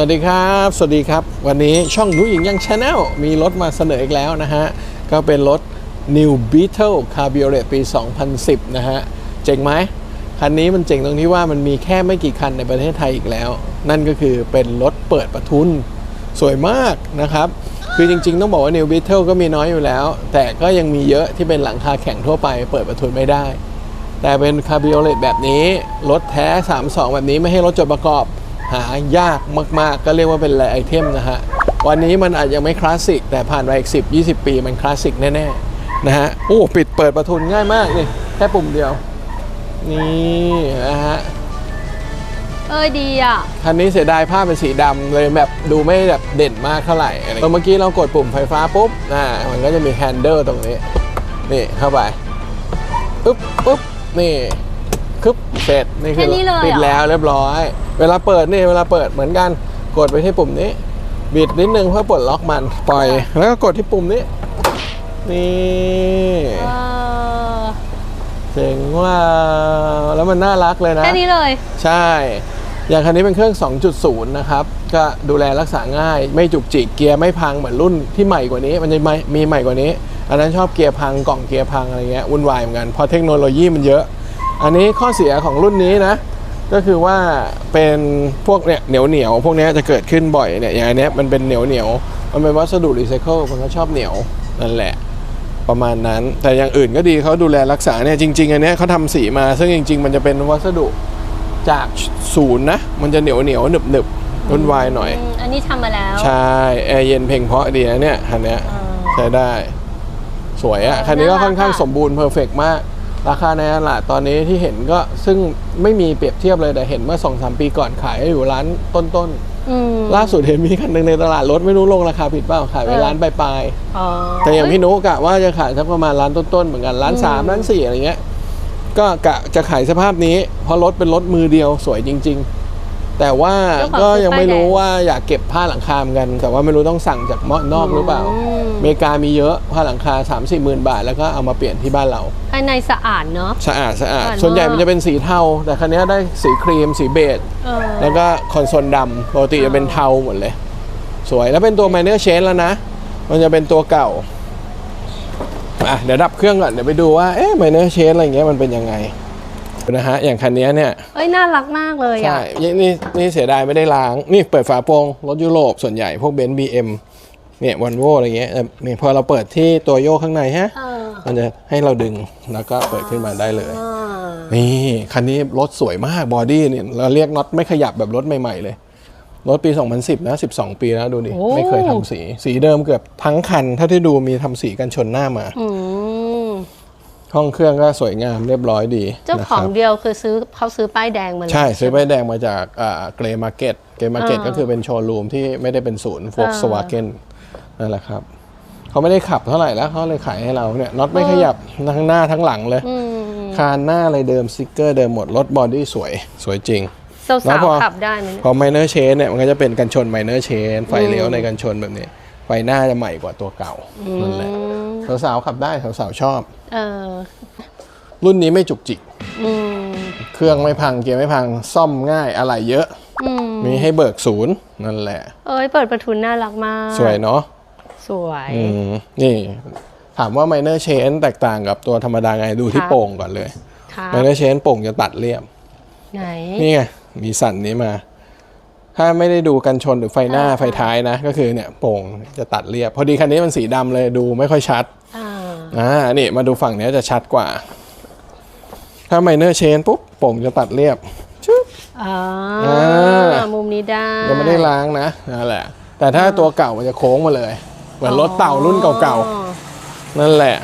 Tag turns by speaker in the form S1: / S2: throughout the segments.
S1: สวัสดีครับ สวัสดีครับ วันนี้ช่องนูหญิงยังชาแนลมีรถมาเสนออีกแล้วนะฮะ ก็เป็นรถ New Beetle Cabriolet ปี 2010 นะฮะ เจ๋งไหม คันนี้มันเจ๋งตรงที่ว่ามันมีแค่ไม่กี่คันในประเทศไทยอีกแล้ว นั่นก็คือเป็นรถเปิดประทุน สวยมากนะครับ คือจริงๆ ต้องบอกว่า New Beetle ก็มีน้อยอยู่แล้ว แต่ก็ยังมีเยอะที่เป็นหลังคาแข็งทั่วไปเปิดประทุนไม่ได้ แต่เป็นคาบิโอเลตแบบนี้รถแท้ 32 แบบนี้ไม่ให้รถจดประกอบ หายากมาก ๆ ก็เรียกว่าเป็นแรไอเทมนะฮะ วันนี้มันอาจยังไม่คลาสสิก แต่ผ่านไปอีก10 20ปีมันคลาสสิกแน่ ๆ นะฮะ โอ้ ปิดเปิดประทุนง่ายมากนี่แค่ปุ่มเดียว นี่นะฮะ
S2: เอ้ยดีอะ
S1: คันนี้เสียดายผ้าเป็นสีดำเลยแบบดูไม่แบบเด่นมากเท่าไหร่อะไรเมื่อกี้เรากดปุ่มไฟฟ้าปุ๊บอ่ามันก็จะมีแฮนเดิลตรงนี้ นี่เข้าไปปุ๊บปุ๊บนี่ คึบเสร็จนี่คือ
S2: แค่นี้เลยเหรอ
S1: ปิดแล้วเรียบร้อย เวลาเปิดนี่เวลาเปิดเหมือนกันกดไปที่ปุ่มนี้ บิดนิดนึงเพื่อปลดล็อกมันปล่อย แล้วก็กดที่ปุ่มนี้ นี่
S2: เออ
S1: เจ๋งว่าแล้วมันน่ารักเลยนะ
S2: แค่นี้เลย
S1: ใช่ อย่างคันนี้เป็นเครื่อง 2.0 นะครับ ก็ดูแลรักษาง่าย ไม่จุกจิก เกียร์ไม่พังเหมือนรุ่นที่ใหม่กว่านี้ มันจะมีมีใหม่กว่านี้ อันนั้นชอบเกียร์พังกล่องเกียร์พังอะไรเงี้ยวุ่นวายเหมือนกันเพราะเทคโนโลยีมันเยอะ อันนี้ข้อเสียของรุ่นนี้นะ ก็คือว่าเป็นพวกเนี่ยเหนียวเหนียวๆพวกเนี้ยจะเกิดขึ้นบ่อยเนี่ยอย่างอันเนี้ยมันเป็นเหนียวเหนียวๆมันเป็นวัสดุรีไซเคิลมันก็ชอบเหนียวนั่นแหละประมาณนั้น แต่อย่างอื่นก็ดีเขาดูแลรักษาเนี่ยจริง ๆ อันเนี้ยเขาทำสีมา ซึ่งจริง ๆ มันจะเป็นวัสดุจากศูนย์นะ มันจะเหนียวเหนียวๆหนึบหนึบๆรุ่นวายหน่อย
S2: อืมอันนี้ทำมาแล้ว
S1: ใช่ แอร์เย็นเพลงเพราะดีนะเนี่ยคันเนี้ย
S2: เออ
S1: ใช้ได้ สวยอะ
S2: เออ
S1: คันนี้ก็
S2: น่ารัก
S1: ค่อนข้าง
S2: อะ
S1: สมบูรณ์เพอร์เฟกมาก ราคาในตลาดตอนนี้ที่เห็นก็ซึ่งไม่มีเปรียบเทียบเลยแต่เห็นเมื่อ2-3ปีก่อนขายอยู่ร้านต้น
S2: อืม
S1: ๆล่าสุดเห็นมีคันหนึงในตลาดรถไม่รู้ลงราคาผิดเปล่าขายไว้
S2: เออ
S1: ร้านปลาย
S2: อ๋อ
S1: ๆแต่อย่างพี่นุกะว่าจะขายสักประมาณร้านต้นๆเหมือนกันร้านสามร้านสี่อะไรเงี้ยก็กะจะขายสภาพนี้เพราะรถเป็นรถมือเดียวสวยจริง ๆ แต่ว่าก็ยังไม่รู้ว่าอยากเก็บผ้าหลังคาเหมือนกัน แต่ว่าไม่รู้ต้องสั่งจากนอกหรือเปล่า
S2: ม
S1: อเมริกามีเยอะผ้าหลังคา 3 4หมื่นบาท แล้วก็เอามาเปลี่ยนที่บ้านเรา
S2: ภายในสะอาดเนอะ
S1: สะอาดสะอาด
S2: สะอาด
S1: ส่วนใหญ่
S2: มาก
S1: มันจะเป็นสีเทา แต่คันนี้ได้สีครีม สีเบจ
S2: เออ
S1: แล้วก็คอนโซลดำปกติจะเป็นเทาหมดเลย สวยแล้วเป็นตัว minor change แล้วนะ มันจะเป็นตัวเก่าอะเดี๋ยวดับเครื่องก่อนเดี๋ยวไปดูว่าเอ๊ะ minor change อะไรอย่างเงี้ยมันเป็นยังไง นะฮะอย่างคันนี้เนี่ย
S2: เอ้ยน่ารักมากเลย
S1: ใช่
S2: อะ
S1: นี่นี่นี่เสียดายไม่ได้ล้างนี่เปิดฝาโปรงรถยุโรปส่วนใหญ่พวกเบนซ์บีเอ็มเนี่ยวันโวอะไรเงี้ยแต่นี่พอเราเปิดที่ตัวโยกข้างในฮะ
S2: เออ
S1: มันจะให้เราดึงแล้วก็เปิดขึ้นมาได้เลย
S2: อ่า
S1: นี่คันนี้รถสวยมากบอดี้เนี่ยเราเรียกน็อตไม่ขยับแบบรถใหม่ ๆ เลยรถปี 2010 นะ 12 ปีแล้วดูดิ ไม่เคยทำสี สีเดิมเกือบทั้งคันเท่าที่ดูมีทำสีกันชนหน้ามา
S2: อืม
S1: ห้องเครื่องก็สวยงามเรียบร้อยดี
S2: เจ้า
S1: นะ
S2: ข
S1: ค
S2: อง
S1: รับ
S2: เดียวคือซื้อเขาซื้อป้ายแดงมาเลย
S1: ใช่ ซื้อ
S2: ไห
S1: ใบ
S2: ม
S1: แดงมาจากเกรมาร์เก็ตเกรมาร์เก็ต
S2: อ่า
S1: ก็คือเป็นโชว์รูมที่ไม่ได้เป็นศูนย์โฟกสวาเกน
S2: อ่
S1: นั่นแหละครับเขาไม่ได้ขับเท่าไหร่แล้วเขาเลยขายให้เราเนี่ยน็อตไม่ขยับทั้งหน้าทั้งหลังเลย
S2: อืม
S1: คานหน้าอะไรเดิมสติกเกอร์เดิมหมดรถบอดี้สวยสวยจริง
S2: สา
S1: แล้ว
S2: ว
S1: พอ
S2: ๆขับได้ไหมเนี่ย
S1: พอไมเนอร์เชนเนี่ยมันก็จะเป็นกันชนไมเนอร์เชนไฟเลี้ยวในกันชนแบบนี้ไฟหน้าจะใหม่กว่าตัวเก่านั่นแหละ
S2: อืม
S1: สาวๆขับได้สาวๆชอบ
S2: เออ
S1: รุ่นนี้ไม่จุกจิก
S2: อืม
S1: เครื่องไม่พังเกียร์ไม่พังซ่อมง่ายอะไรเยอะ
S2: อืม
S1: มีให้เบิกศูนย์นั่นแหละ
S2: เอ้ย เปิดประทุนน่ารักมาก
S1: สวยเนาะ
S2: สวย
S1: อืมนี่ ถามว่า minor chain แตกต่างกับตัวธรรมดาไงดูที่
S2: ครับ
S1: โป่งก่อนเลย
S2: ครับ
S1: minor chain โป่งจะตัดเรียบ
S2: ไหน
S1: นี่ไงมีสันนี้มา ถ้าไม่ได้ดูกันชนหรือไฟหน้าไฟท้ายนะ ก็คือเนี่ยโป่งจะตัดเรียบ พอดีคันนี้มันสีดำเลยดูไม่ค่อยชัด
S2: อ่า
S1: อ่านี่มาดูฝั่งเนี้ยจะชัดกว่า ถ้า minor chain ปุ๊บโป่งจะตัดเรียบชึบ
S2: อ่า
S1: อ่า
S2: มุมนี้ได้
S1: ยังไม่ได้ล้างนะนั่นแหละ แต่ถ้าตัวเก่ามันจะโค้งมาเลย เหมือนรถเต่ารุ่นเก่าๆนั่นแหละ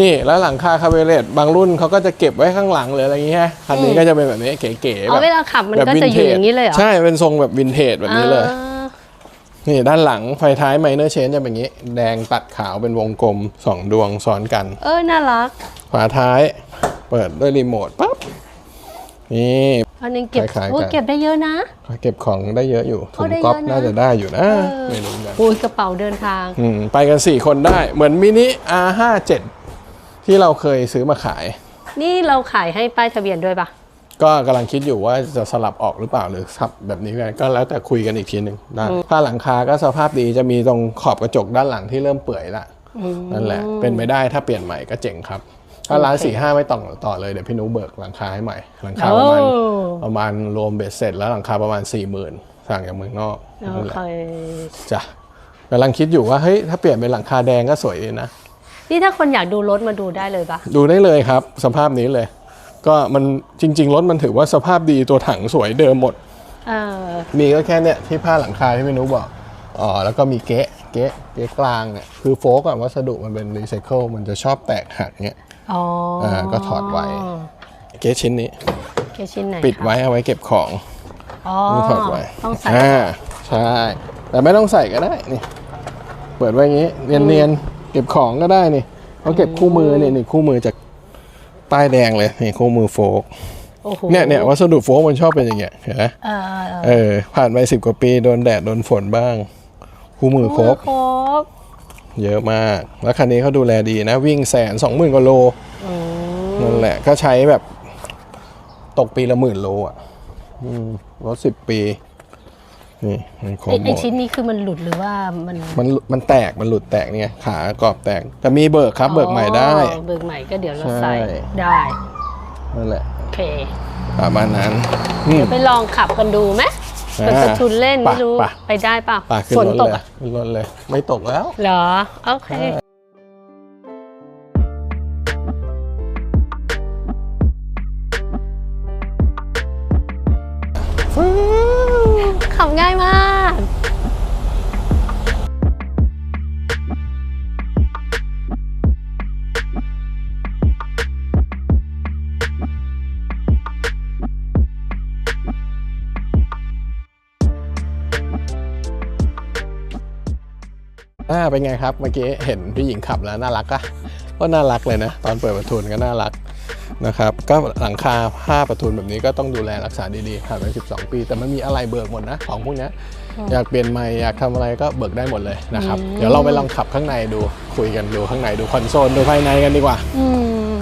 S1: นี่แล้วหลังคาคาเบเลตบางรุ่นเขาก็จะเก็บไว้ข้างหลังหรืออะไรอย่างเงี้ยคันนี้ก็จะเป็นแบบนี้เก๋ๆ
S2: อ๋อ
S1: แบบ
S2: เวลาขับมัน
S1: แบบ
S2: ก็
S1: วิน
S2: จะอ
S1: เท
S2: ยู่
S1: จ
S2: อย่างนี้เลยเหรอ
S1: ใช่เป็นทรงแบบวินเทจแบบนี้เลย
S2: อ่า
S1: นี่ด้านหลังไฟท้ายไมเนอร์เชนจะเป็นอย่างนี้ แดงตัดขาวเป็นวงกลมสองดวงซ้อนกัน
S2: เออน่ารัก
S1: ฝาท้ายเปิดด้วยรีโมทปั๊บนี่
S2: อันนึงเก็บ
S1: คล้ายๆกัน
S2: โอ้ยเก็บได้เยอะนะ
S1: เก็บของได้เยอะอยู่ถุง
S2: ได้เยอะ
S1: ก๊อฟ
S2: นะ
S1: น่าจะได้อยู่นะ
S2: เออ
S1: ไม่รู้เหมือนกัน
S2: อุ้ยกระเป๋าเดินทาง
S1: อืมไปกัน 4 คนได้เหมือนมินิ R57 ที่เราเคยซื้อมาขาย
S2: นี่เราขายให้ป้ายทะเบียนด้วยปะ
S1: ก็กำลังคิดอยู่ว่าจะสลับออกหรือเปล่าหรือสับแบบนี้กันก็แล้วแต่คุยกันอีกทีหนึ่งได้ผ้าหลังคาก็สภาพดีจะมีตรงขอบกระจกด้านหลังที่เริ่มเปื่อยละ
S2: อืม
S1: นั่นแหละเป็นไปได้ถ้าเปลี่ยนใหม่ก็เจ๋งครับ ถ้าร้าน
S2: โอเค
S1: สี่ห้าไม่ต้องต่อเลยเดี๋ยวพี่นุเบิกหลังคาให้ใหม่ หลังคาประมาณ
S2: โอ้
S1: ประมาณรวมเบ็ดเสร็จแล้วหลังคาประมาณสี่หมื่นสั่งจากเมืองนอก
S2: โอ
S1: นั่นแห
S2: เค
S1: ละจ้ะกำลังคิดอยู่ว่าเฮ้ยถ้าเปลี่ยนเป็นหลังคาแดงก็สวยดีนะ
S2: นี่ถ้าคนอยากดูรถมาดูได้เลยปะ
S1: ดูได้เลยครับ สภาพนี้เลย ก็มันจริง ๆ รถมันถือว่าสภาพดีตัวถังสวยเดิมหมด
S2: เออ
S1: มีก็แค่เนี้ยที่ผ้าหลังคาที่พี่นุบอกอ๋อแล้วก็มีเก๊ะเก๊ะเก๊ะกลางเนี่ยคือโฟกอะวัสดุมันเป็นรีไซเคิลมันจะชอบแตกหักเงี้ย
S2: อ๋ออา
S1: ก็ถอดไว้ เก๊ะชิ้นนี้
S2: แค่ชิ้นไหน
S1: ปิด
S2: คะ
S1: ไว้เอาไว้เก็บของ
S2: อ๋อ
S1: นี่ถอดไว้
S2: ต้องใส่
S1: อ่าใช่ แต่ไม่ต้องใส่ก็ได้นี่เปิดไว้อย่างงี้เนียนๆ เก็บของก็ได้นี่เขาเก็บคู่มือเนี่ยนี่คู่มือจากป้ายแดงเลยนี่คู่มือโฟก
S2: โอ้โห
S1: เนี่ยเนี่ยวัสดุโฟกมันชอบเป็นอย่างเงี้ยเห็นไหม
S2: เออเออเออ
S1: เออผ่านไปสิบกว่าปีโดนแดดโดนฝนบ้าง คู่มือครบ
S2: ครบ
S1: เยอะมาก แล้วคันนี้เขาดูแลดีนะ วิ่งแสนสองหมื่นกว่าโล
S2: อืม
S1: นั่นแหละก็ใช้แบบ ตกปีละหมื่นโลอะอืมรถสิบปี นี่มันครบ
S2: ไอ้
S1: หม
S2: ไอ้
S1: ด
S2: ชิ้นนี้คือมันหลุดหรือว่ามัน
S1: มันมันแตกมันหลุดแตกเนี่ยขากรอบแตกแต่มีเบิกครับเบิกใหม่ได้
S2: อ๋อเบิกใหม่ก็เดี๋ยวเรา
S1: ใช่
S2: ใส่ได้
S1: นั่นแหละ
S2: โอเค
S1: ประมาณนั้นอืม
S2: ไปลองขับกันดูไหม
S1: อ่า
S2: เปิดประทุนเล่น
S1: ไป
S2: ไม่รู้
S1: ไป
S2: ไปได้เปล่า
S1: ป่าขึ้น
S2: ฝน
S1: รถ
S2: ตก
S1: เลย
S2: อะ
S1: ขึ้นรถเลย ไม่ตกแล้ว
S2: เหรอ โอเค
S1: อ่าเป็นไงครับเมื่อกี้เห็นพี่หญิงขับแล้วน่ารักอะก็น่ารักเลยนะ ตอนเปิดประทุนก็น่ารักนะครับก็หลังคาผ้าประทุนแบบนี้ก็ต้องดูแลรักษาดีๆผ่านไป 12 ปี แต่มันมีอะไรเบิกหมดนะ ของพวกเนี้ยอยากเปลี่ยนใหม่อยากทำอะไรก็เบิกได้หมดเลยนะครับ
S2: อืม
S1: เดี๋ยวเราไปลองขับข้างในดูคุยกันดูข้างในดูคอนโซลดูภายในกันดีกว่า
S2: อืม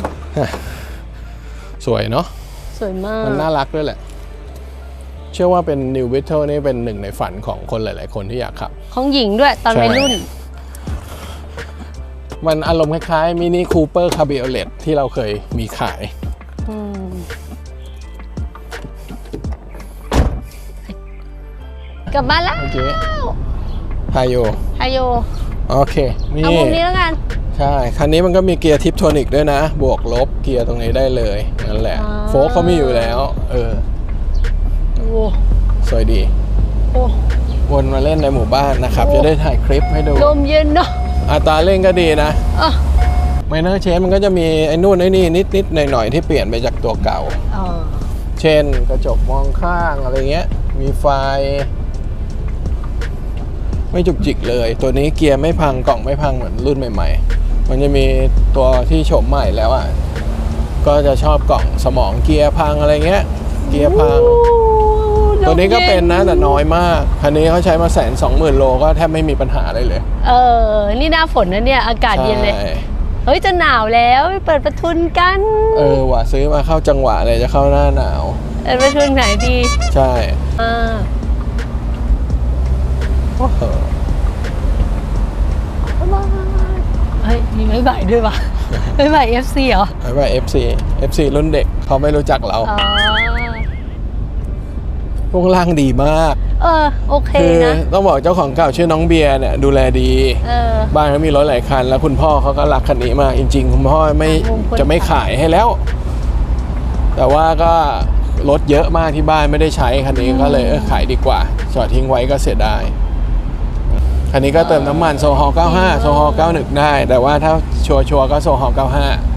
S1: สวยเนาะ
S2: สวยมาก
S1: มันน่ารักด้วยแหละ เชื่อว่าเป็น New v i t t l นี่เป็นหนึ่งในฝันของคนหลาย ๆ คนที่อยากขับ
S2: ของหญิงด้วยตอน
S1: ใช่
S2: วัยรุ่น
S1: มันอารมณ์คล้ายๆมินิคูเปอร์คา b ิโอเลตที่เราเคยมีขาย
S2: อืมกลับบ้านแล้ว
S1: เมื่อกี้พายุ
S2: ฮายโย
S1: โอเคนี่
S2: เอามุมนี้แล้วกัน
S1: ใช่ คันนี้มันก็มีเกียร์ทิปโทนิกด้วยนะ บวกลบเกียร์ตรงนี้ได้เลยนั่นแหละ
S2: อ๋อ
S1: โฟกเขามีอยู่แล้ว เออ
S2: โอ้
S1: สวยดี
S2: โอ้
S1: วนมาเล่นในหมู่บ้านนะครับ จะได้ถ่ายคลิปให้ดู
S2: ลมเย็นเนาะ
S1: อัตราเร่งก็ดีนะ
S2: อะ
S1: ไมเนอร์เชนมันก็จะมีไอ้นู่นไอ้นี่นิดๆหน่อยๆที่เปลี่ยนไปจากตัวเก่า
S2: อ๋อ
S1: เช่นกระจกมองข้างอะไรเงี้ย มีไฟ ไม่จุกจิกเลย ตัวนี้เกียร์ไม่พังกล่องไม่พังเหมือนรุ่นใหม่ ๆ มันจะมีตัวที่โฉมใหม่แล้วอะ ก็จะชอบกล่องสมองเกียร์พังอะไรเงี้ย เกียร์พัง ตัวนี้ก็เป็นนะแต่น้อยมาก คันนี้เขาใช้มาแสนสองหมื่นโลก็แทบไม่มีปัญหาเลยเลย
S2: เออ นี่หน้าฝนนะเนี่ย อากาศเย็นเลย
S1: ใช่
S2: เฮ้ย จะหนาวแล้วไปเปิดประทุนกัน
S1: เออว่ะซื้อมาเข้าจังหวะเลยจะเข้าหน้าหนาว
S2: เปิดประทุนไหนดี
S1: ใช่
S2: อ่า
S1: โอ้โห
S2: เฮ้ยมีไม้ใบด้วยวะไม้ใบ FC เหรอ
S1: ไม่ว่า FC FC รุ่นเด็กเขาไม่รู้จักเรา
S2: อ๋อ
S1: พวกล่างดีมาก
S2: เออโอเค
S1: คือ
S2: นะ
S1: ต้องบอกเจ้าของเก่าชื่อน้องเบียร์เนี่ยดูแลดี
S2: เออ
S1: บ้านเขามีรถหลายคัน แล้วคุณพ่อเขาก็รักคันนี้มากจริง ๆ คุณพ่อไม่
S2: มงคล
S1: จะไม่ขายให้แล้ว แต่ว่าก็รถเยอะมากที่บ้านไม่ได้ใช้คันนี้ก็เลยเออขายดีกว่า จอดทิ้งไว้ก็เสียดายคันนี้ก็เติมน้ำมันโซฮอล์95โซฮอล์91 ได้ แต่ว่าถ้าชัวร์ๆก็โซฮอล์95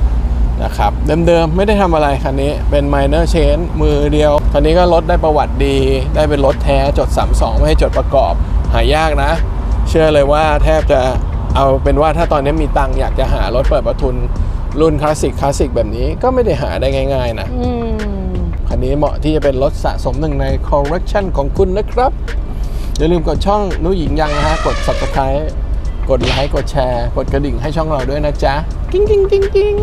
S1: นะครับเดิมๆ ไม่ได้ทำอะไรคันนี้เป็น minor change มือเดียว คันนี้ก็รถได้ประวัติดี ได้เป็นรถแท้จด 32 ไม่ให้จดประกอบ หายากนะ เชื่อเลยว่าแทบจะเอาเป็นว่าถ้าตอนนี้มีตังค์อยากจะหารถเปิดประทุนรุ่นคลาสสิกคลาสสิกแบบนี้ก็ไม่ได้หาได้ง่าย ๆ นะ
S2: อืม
S1: คันนี้เหมาะที่จะเป็นรถสะสมหนึ่งใน collection ของคุณนะครับ อย่าลืมกดช่องนุหญิงยังนะฮะ กด subscribe กดไลค์ กดแชร์ กดกระดิ่งให้ช่องเราด้วยนะจ๊ะ กิ้งกิ้งกิ้งกิ้ง